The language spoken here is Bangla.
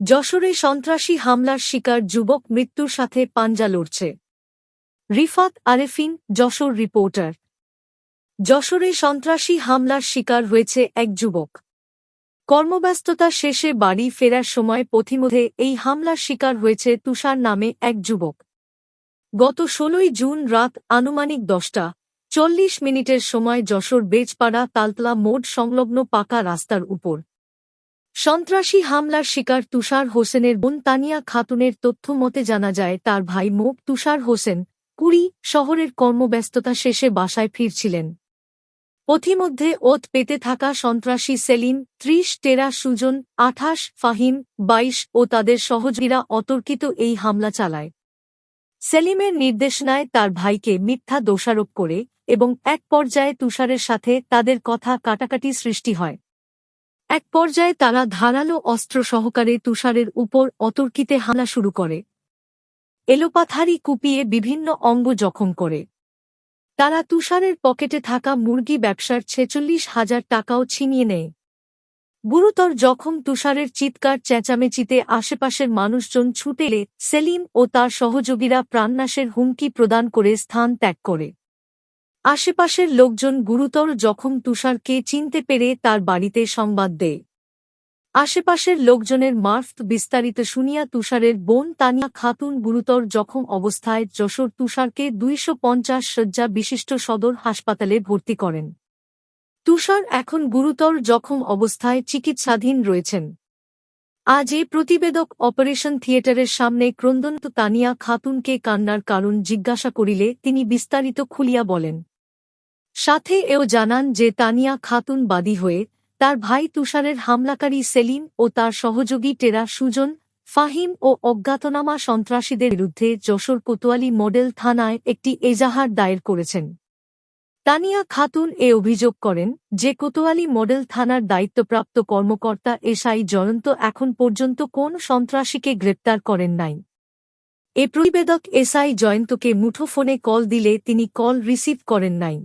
যশোরে সন্ত্রাসী হামলার শিকার যুবক মৃত্যুর সাথে পাঞ্জা লড়ছে। রিফাত আরেফিন, যশোর রিপোর্টার। যশোরে সন্ত্রাসী হামলার শিকার হয়েছে এক যুবক। কর্মব্যস্ততা শেষে বাড়ি ফেরার সময় পথিমধ্যে এই হামলার শিকার হয়েছে তুষার নামে এক যুবক। গত ষোলোই জুন রাত আনুমানিক দশটা, চল্লিশ মিনিটের সময় যশোর বেজপাড়া তালতলা মোড় সংলগ্ন পাকা রাস্তার উপর। সন্ত্রাসী হামলার শিকার তুষার হোসেনের বোন তানিয়া খাতুনের তথ্য মতে জানা যায়, তার ভাই মোক তুষার হোসেন কুড়ি শহরের কর্মব্যস্ততা শেষে বাসায় ফিরছিলেন। পথিমধ্যে ওত পেতে থাকা সন্ত্রাসী সেলিম, ত্রিশ টেরা সুজন, আঠাশ ফাহিম, বাইশ ও তাদের সহযোগীরা অতর্কিত এই হামলা চালায়। সেলিমের নির্দেশনায় তার ভাইকে মিথ্যা দোষারোপ করে এবং এক পর্যায়ে তুষারের সাথে তাদের কথা কাটাকাটি সৃষ্টি হয়। এক পর্যায়ে তারা ধারালো অস্ত্র সহকারে তুষারের উপর অতর্কিতে হামলা শুরু করে। এলোপাথারি কুপিয়ে বিভিন্ন অঙ্গ জখম করে। তারা তুষারের পকেটে থাকা মুরগি ব্যবসার ছেচল্লিশ হাজার টাকাও ছিনিয়ে নেয়। গুরুতর জখম তুষারের চিৎকার চেঁচামেচিতে আশেপাশের মানুষজন ছুটে এলে সেলিম ও তার সহযোগীরা প্রাণনাশের হুমকি প্রদান করে স্থান ত্যাগ করে। আশেপাশের লোকজন গুরুতর জখম তুষারকে চিনতে পেরে তার বাড়িতে সংবাদ দেয়। আশেপাশের লোকজনের মার্ফত বিস্তারিত শুনিয়া তুষারের বোন তানিয়া খাতুন গুরুতর জখম অবস্থায় যশোর তুষারকে দুইশো পঞ্চাশ শয্যা বিশিষ্ট সদর হাসপাতালে ভর্তি করেন। তুষার এখন গুরুতর জখম অবস্থায় চিকিৎসাধীন রয়েছেন। আজ এ প্রতিবেদক অপারেশন থিয়েটারের সামনে ক্রন্দন্ত তানিয়া খাতুনকে কান্নার কারণ জিজ্ঞাসা করিলে তিনি বিস্তারিত খুলিয়া বলেন। সাথে এও জানান যে তানিয়া খাতুন বাদী হয়ে তার ভাই তুষারের হামলাকারী সেলিম ও তার সহযোগী টেরা সুজন, ফাহিম ও অজ্ঞাতনামা সন্ত্রাসীদের বিরুদ্ধে যশোর কোতোয়ালি মডেল থানায় একটি এজাহার দায়ের করেছেন। তানিয়া খাতুন এ অভিযোগ করেন যে কোতোয়ালি মডেল থানার দায়িত্বপ্রাপ্ত কর্মকর্তা এসআই জয়ন্ত এখন পর্যন্ত কোন সন্ত্রাসীকে গ্রেপ্তার করেন নাই। এ প্রতিবেদক এসআই জয়ন্তকে মুঠোফোনে কল দিলে তিনি কল রিসিভ করেন নাই।